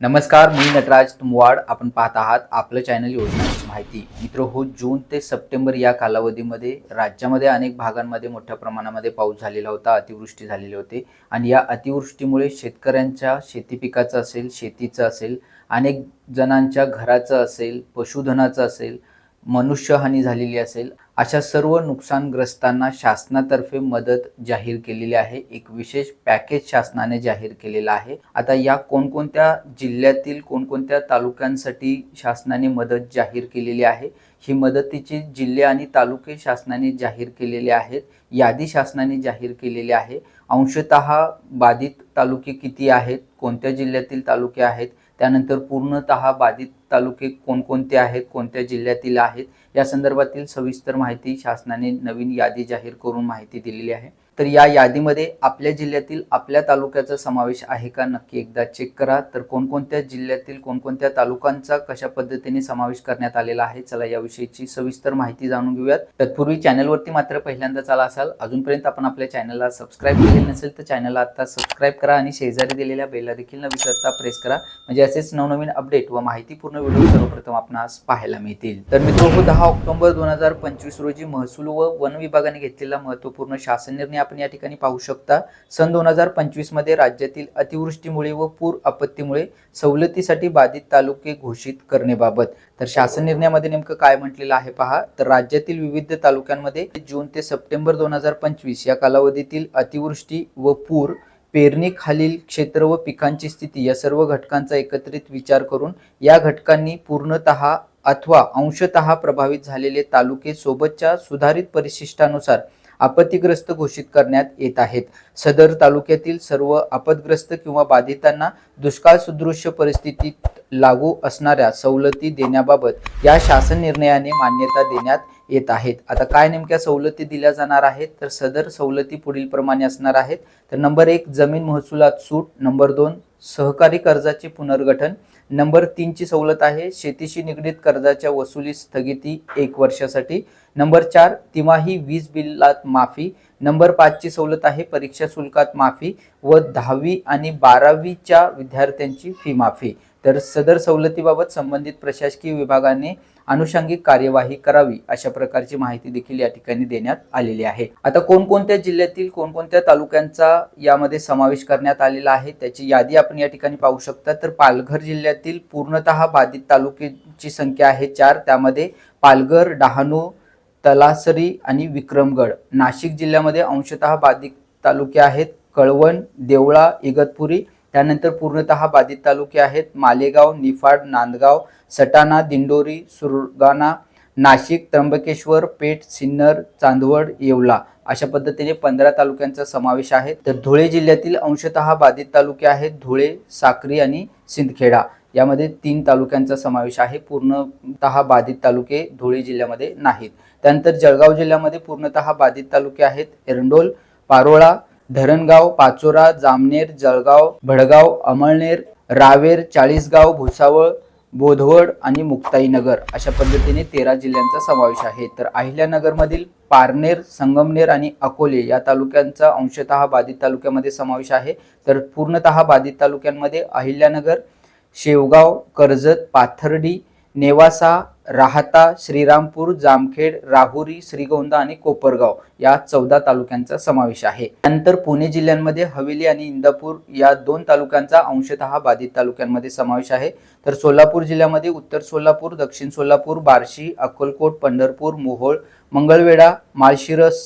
नमस्कार मी नटराज तुमवाड. आपण पाहत आहात आपलं चॅनल योजनांची माहिती. मित्र हो जून ते सप्टेंबर या कालावधीमध्ये राज्यामध्ये अनेक भागांमध्ये मोठ्या प्रमाणामध्ये पाऊस झालेला होता अतिवृष्टी झालेली होती. आणि या अतिवृष्टीमुळे शेतकऱ्यांच्या शेती पिकाचं असेल शेतीचं असेल अनेक जणांच्या घराचं असेल पशुधनाचं असेल मनुष्यहानी झालेली असेल अशा सर्व नुकसानग्रस्तांना शासनातर्फे मदत जाहीर केलेली आहे. एक विशेष पॅकेज शासनाने जाहीर केलेलं आहे. आता या कोणकोणत्या जिल्ह्यातील कोणकोणत्या तालुक्यांसाठी शासनाने मदत जाहीर केलेली आहे? ही मदतीची जिल्हे आणि तालुके शासनाने जाहीर केलेले आहेत. यादी शासनाने जाहीर केलेली आहे. अंशतः बाधित तालुके किती आहेत? कोणत्या जिल्ह्यातील तालुके आहेत? त्यानंतर पूर्णतः बाधित तालुके कोणकोणते आहेत कोणत्या जिल्ह्यातील आहेत या संदर्भातील सविस्तर माहिती शासनाने नवीन यादी जाहीर करून माहिती दिलेली आहे. तर या यादीमध्ये आपल्या जिल्ह्यातील आपल्या तालुक्याचा समावेश आहे का? नक्की एकदा चेक करा. तर कोणकोणत्या जिल्ह्यातील कोणकोणत्या तालुकांचा कशा पद्धतीने समावेश करण्यात आलेला आहे? चला याविषयीची सविस्तर माहिती जाणून घेऊयात. तत्पूर्वी चॅनलवरती मात्र पहिल्यांदा चाला असाल अजूनपर्यंत आपण आपल्या चॅनलला सबस्क्राईब केले नसेल तर चॅनलला आता सबस्क्राईब करा आणि शेजारी दिलेल्या बेलला देखील न विसरता प्रेस करा. म्हणजे असेच नवनवीन अपडेट व माहितीपूर्ण व्हिडिओ सर्वप्रथम आपणास पाहायला मिळतील. तर मित्र दहा ऑक्टोबर दोन हजार पंचवीस रोजी महसूल व वन विभागाने घेतलेला महत्त्वपूर्ण शासन निर्णय आपण या ठिकाणी पाहू शकता. सन दोन हजार पंचवीसमध्ये राज्यातील अतिवृष्टीमुळे व पूर आपत्तीमुळे सवलतीसाठी बाधित तालुके घोषित करण्याबाबत. तर शासन निर्णयामध्ये नेमकं काय म्हटलेलं आहे पहा. तर राज्यातील विविध तालुक्यांमध्ये जून ते सप्टेंबर दोन हजार पंचवीस या कालावधीतील अतिवृष्टी व पूर पेरणीखालील क्षेत्र व पिकांची स्थिती या सर्व घटकांचा एकत्रित विचार करून या घटकांनी पूर्णतः अथवा अंशतः प्रभावित झालेले तालुके सोबतच्या सुधारित परिशिष्टानुसार आपत्तीग्रस्त घोषित करण्यात येत आहेत. सदर तालुक्यातील सर्व आपदग्रस्त किंवा बाधितांना दुष्काळ सदृश्य परिस्थितीत लागू असणाऱ्या सवलती देण्याबाबत या शासन निर्णयाने मान्यता देण्यात येत आहेत. आता काय नेमक्या सवलती दिल्या जाणार आहेत? तर सदर सवलती पुढील प्रमाणे असणार आहेत. तर नंबर एक जमीन महसुलात सूट. नंबर दोन सहकारी कर्जाचे पुनर्गठन. नंबर तीनची सवलत आहे. शेतीशी निगडीत कर्जाच्या वसुली स्थगिती एक वर्षासाठी. नंबर चार तिमाही वीज बिलात माफी. नंबर पाचची सवलत आहे परीक्षा शुल्कात माफी व दहावी आणि बारावीच्या विद्यार्थ्यांची फी माफी. तर सदर सवलतीबाबत संबंधित प्रशासकीय विभागाने अनुषंगिक कार्यवाही करावी अशा प्रकारची माहिती देखील या ठिकाणी देण्यात आलेली आहे. आता कोणकोणत्या जिल्ह्यातील कोणकोणत्या तालुक्यांचा यामध्ये समावेश करण्यात आलेला आहे त्याची यादी आपण या ठिकाणी पाहू शकता. तर पालघर जिल्ह्यातील पूर्णतः बाधित तालुक्याची संख्या आहे चार. त्यामध्ये पालघर डहाणू तलासरी आणि विक्रमगड. नाशिक जिल्ह्यामध्ये अंशतः बाधित तालुके आहेत. कळवण देवळा इगतपुरी त्यानंतर पूर्णतः बाधित तालुके आहेत मालेगाव निफाड नांदगाव सटाणा दिंडोरी सुरगाणा नाशिक त्र्यंबकेश्वर पेठ सिन्नर चांदवड येवला अशा पद्धतीने पंधरा तालुक्यांचा समावेश आहे. तर धुळे जिल्ह्यातील अंशतः बाधित तालुके आहेत धुळे साक्री आणि सिंदखेडा. यामध्ये तीन तालुक्यांचा समावेश आहे. पूर्णतः बाधित तालुके धुळे जिल्ह्यामध्ये नाहीत. त्यानंतर जळगाव जिल्ह्यामध्ये पूर्णतः बाधित तालुके आहेत. एरंडोल पारोळा धरणगाव पाचोरा जामनेर जळगाव भडगाव अमळनेर रावेर चाळीसगाव भुसावळ बोधवड आणि मुक्ताईनगर अशा पद्धतीने तेरा जिल्ह्यांचा समावेश आहे. तर अहिल्यानगरमधील पारनेर संगमनेर आणि अकोले या तालुक्यांचा अंशतः बाधित तालुक्यामध्ये समावेश आहे. तर पूर्णतः बाधित तालुक्यांमध्ये अहिल्यानगर शेवगाव कर्जत पाथर्डी नेवासा राहता श्रीरामपूर जामखेड राहुरी श्रीगोंदा आणि कोपरगाव या चौदा तालुक्यांचा समावेश आहे. नंतर पुणे जिल्ह्यांमध्ये हवेली आणि इंदापूर या दोन तालुक्यांचा अंशतः बाधित तालुक्यांमध्ये समावेश आहे. तर सोलापूर जिल्ह्यामध्ये उत्तर सोलापूर दक्षिण सोलापूर बार्शी अक्कलकोट पंढरपूर मोहोळ मंगळवेढा माळशिरस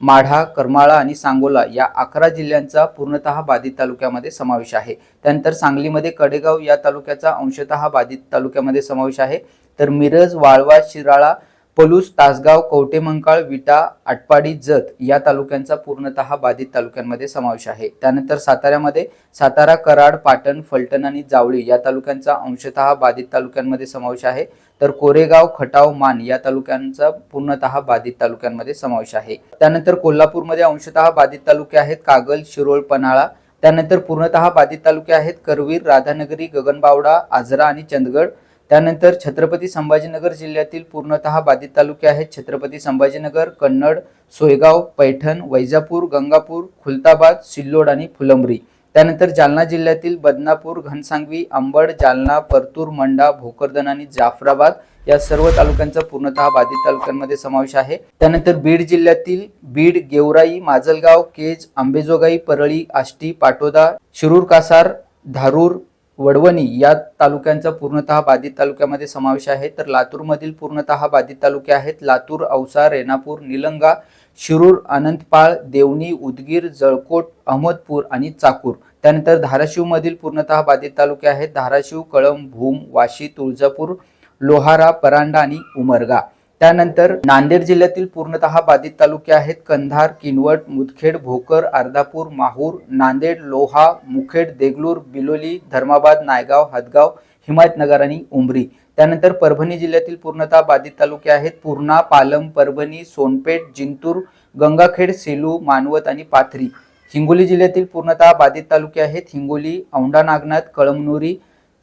माढा करमाळा आणि सांगोला या अकरा जिल्ह्यांचा पूर्णतः बाधित तालुक्यामध्ये समावेश आहे. त्यानंतर सांगलीमध्ये कडेगाव या तालुक्याचा अंशतः बाधित तालुक्यामध्ये समावेश आहे. तर मिरज वाळवा शिराळा पलूस तासगाव कवटेमंकाळ विटा आटपाडी जत या तालुक्यांचा पूर्णतः बाधित तालुक्यांमध्ये समावेश आहे. त्यानंतर साताऱ्यामध्ये सातारा कराड पाटण फलटण आणि जावळी या तालुक्यांचा अंशतः बाधित तालुक्यांमध्ये समावेश आहे. तर कोरेगाव खटाव मान या तालुक्यांचा पूर्णतः बाधित तालुक्यांमध्ये समावेश आहे. त्यानंतर कोल्हापूरमध्ये अंशतः बाधित तालुके आहेत कागल शिरोळ पन्हाळा. त्यानंतर पूर्णतः बाधित तालुके आहेत करवीर राधानगरी गगनबावडा आजरा आणि चंदगड. त्यानंतर छत्रपती संभाजीनगर जिल्ह्यातील पूर्णतः बाधित तालुके आहेत. छत्रपती संभाजीनगर कन्नड सोयगाव पैठण वैजापूर गंगापूर खुलताबाद सिल्लोड आणि फुलंब्री. त्यानंतर जालना जिल्ह्यातील बदनापूर घनसांगवी अंबड जालना परतूर मंडा भोकरदन आणि जाफराबाद या सर्व तालुक्यांचा पूर्णतः बाधित तालुक्यांमध्ये समावेश आहे. त्यानंतर बीड जिल्ह्यातील बीड गेवराई माजलगाव केज आंबेजोगाई परळी आष्टी पाटोदा शिरूर कासार धारूर वडवणी या तालुक्यांचा पूर्णतः बाधित तालुक्यामध्ये समावेश आहे. तर लातूरमधील पूर्णतः बाधित तालुके आहेत. लातूर औसा रेणापूर निलंगा शिरूर अनंतपाळ देवणी उदगीर जळकोट अहमदपूर आणि चाकूर. त्यानंतर धाराशिवमधील पूर्णतः बाधित तालुके आहेत. धाराशिव कळंब भूम वाशी तुळजापूर लोहारा परांडा आणि उमरगा. त्यानंतर नांदेड जिल्ह्यातील पूर्णतः बाधित तालुके आहेत कंधार किनवट मुदखेड भोकर अर्धापूर माहूर नांदेड लोहा मुखेड देगलूर बिलोली धर्माबाद नायगाव हदगाव हिमायतनगर आणि उमरी. त्यानंतर परभणी जिल्ह्यातील पूर्णतः बाधित तालुके आहेत पूर्णा पालम परभणी सोनपेठ जिंतूर गंगाखेड सेलू मानवत आणि पाथरी. हिंगोली जिल्ह्यातील पूर्णतः बाधित तालुके आहेत हिंगोली औंढा नागनाथ कळमनुरी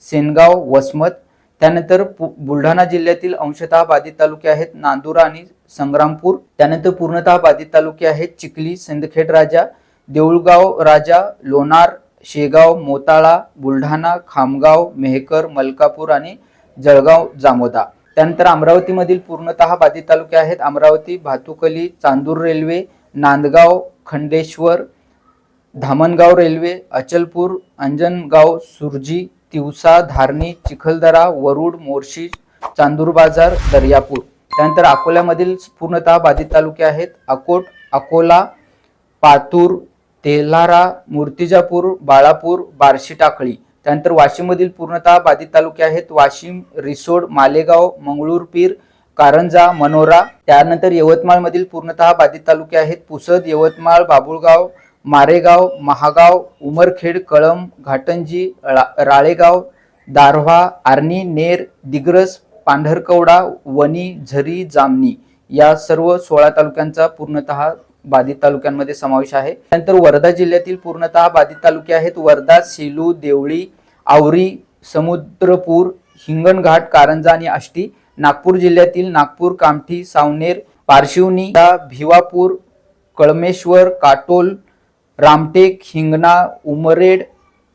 सेनगाव वसमत त्यानंतर पु- बुलढाणा जिल्ह्यातील अंशतः बाधित तालुके आहेत नांदुरा आणि संग्रामपूर. त्यानंतर पूर्णतः बाधित तालुके आहेत चिखली सिंदखेड राजा देऊळगाव राजा लोणार शेगाव मोताळा बुलढाणा खामगाव मेहकर मलकापूर आणि जळगाव जामोदा. त्यानंतर अमरावतीमधील पूर्णतः बाधित तालुके आहेत अमरावती भातुकली चांदूर रेल्वे नांदगाव खंडेश्वर धामणगाव रेल्वे अचलपूर अंजनगाव सुरजी तिवसा धारणी चिखलदरा वरुड मोर्शी चांदूर बाजार दर्यापूर. त्यानंतर अकोल्यामधील पूर्णतः बाधित तालुके आहेत. अकोट अकोला पातूर तेल्हारा मूर्तिजापूर बाळापूर बार्शी टाकळी. त्यानंतर वाशिममधील पूर्णतः बाधित तालुके आहेत. वाशिम रिसोड मालेगाव मंगळूरपीर कारंजा मनोरा. त्यानंतर यवतमाळमधील पूर्णतः बाधित तालुके आहेत. पुसद यवतमाळ बाबुळगाव मारेगाव महागाव उमरखेड कळंब घाटंजी रा- राळेगाव दारव्हा आर्णी नेर दिग्रस पांढरकवडा वणी झरी जामणी या सर्व सोळा तालुक्यांचा पूर्णतः बाधित तालुक्यांमध्ये समावेश आहे. त्यानंतर वर्धा जिल्ह्यातील पूर्णतः बाधित तालुके आहेत. वर्धा सेलू देवळी आवरी समुद्रपूर हिंगणघाट कारंजा आणि आष्टी नागपूर जिल्ह्यातील नागपूर कामठी सावनेर पारशिवनी भिवापूर कळमेश्वर काटोल रामटेक हिंगणा उमरेड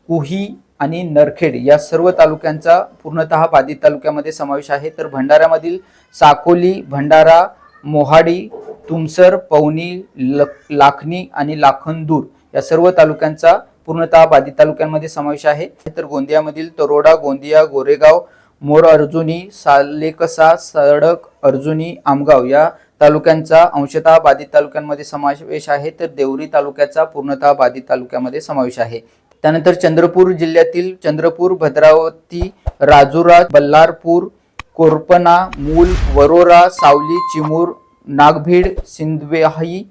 कुही आणि नरखेड या सर्व तालुक्यांचा पूर्णतः बाधित तालुक्यामध्ये समावेश आहे. तर भंडाऱ्यामधील साकोली भंडारा मोहाडी तुमसर पवनी ल लाखनी आणि लाखनदूर या सर्व तालुक्यांचा पूर्णतः बाधित तालुक्यांमध्ये समावेश आहे. तर गोंदियामधील तरोडा गोंदिया गोरेगाव मोर अर्जुनी सालेकसा सडक अर्जुनी आमगाव या तालुक्यांचा अंशतः बाधित तालुक्यांमध्ये समावेश आहे तर देवरी तालुक्याचा पूर्णतः बाधित तालुक्यामध्ये समावेश आहे. त्यानंतर चंद्रपूर जिल्ह्यातील चंद्रपूर भद्रावती राजुरा बल्लारपूर कोरपना मूल वरोरा सावली चिमूर नागभीड सिंदवेहाई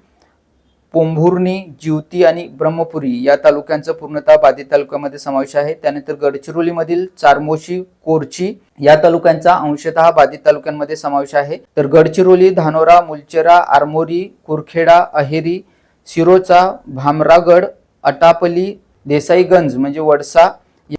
पोंभुर्णी जिवती आणि ब्रह्मपुरी या तालुक्यांचा पूर्णतः बाधित तालुक्यामध्ये समावेश आहे. त्यानंतर गडचिरोलीमधील चारमोशी कोरची या तालुक्यांचा अंशतः बाधित तालुक्यांमध्ये समावेश आहे. तर गडचिरोली धानोरा मुलचेरा आरमोरी कुरखेडा अहेरी सिरोचा भामरागड अटापली देसाईगंज म्हणजे वडसा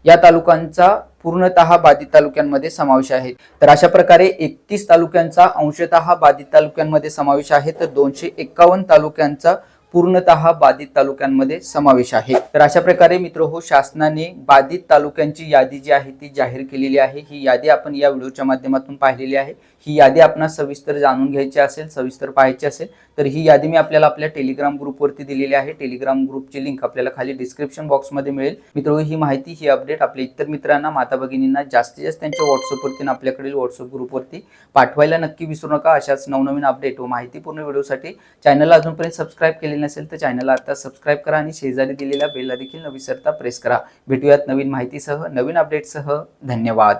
या तालुक्यांचा पूर्णतः बाधित तालुक्यांमध्ये समावेश आहे. तर अशा प्रकारे एकतीस तालुक्यांचा अंशतः बाधित तालुक्यांमध्ये समावेश आहे. तर दोनशे एक्कावन्न तालुक्यांचा पूर्णतः बाधित तालुक्यांमध्ये समावेश आहे. तर अशा प्रकारे मित्र हो शासनाने बाधित तालुक्यांची यादी जी आहे ती जाहीर केलेली आहे. ही यादी आपण या व्हिडिओच्या माध्यमातून पाहिलेली आहे. ही यादी आपण सविस्तर जाणून घ्यायची असेल सविस्तर पाहायची असेल तर ही यादी मी आपल्याला आपल्या टेलिग्राम ग्रुपवरती दिलेली आहे. टेलिग्राम ग्रुपची लिंक आपल्याला खाली डिस्क्रिप्शन बॉक्समध्ये मिळेल. मित्र ही माहिती ही अपडेट आपल्या इतर मित्रांना माता भगिनींना जास्तीत जास्त त्यांच्या व्हॉट्सअपवरती आपल्याकडील व्हॉट्सअप ग्रुपवरती पाठवायला नक्की विसरू नका. अशाच नवनवीन अपडेट व माहितीपूर्ण व्हिडिओसाठी चॅनलला अजूनपर्यंत सबस्क्राईब केली नसेल तर चॅनलला आता सबस्क्राईब करा आणि शेजारी दिलेल्या बेलला देखील न विसरता प्रेस करा. भेटूयात नवीन माहितीसह नवीन अपडेटसह धन्यवाद.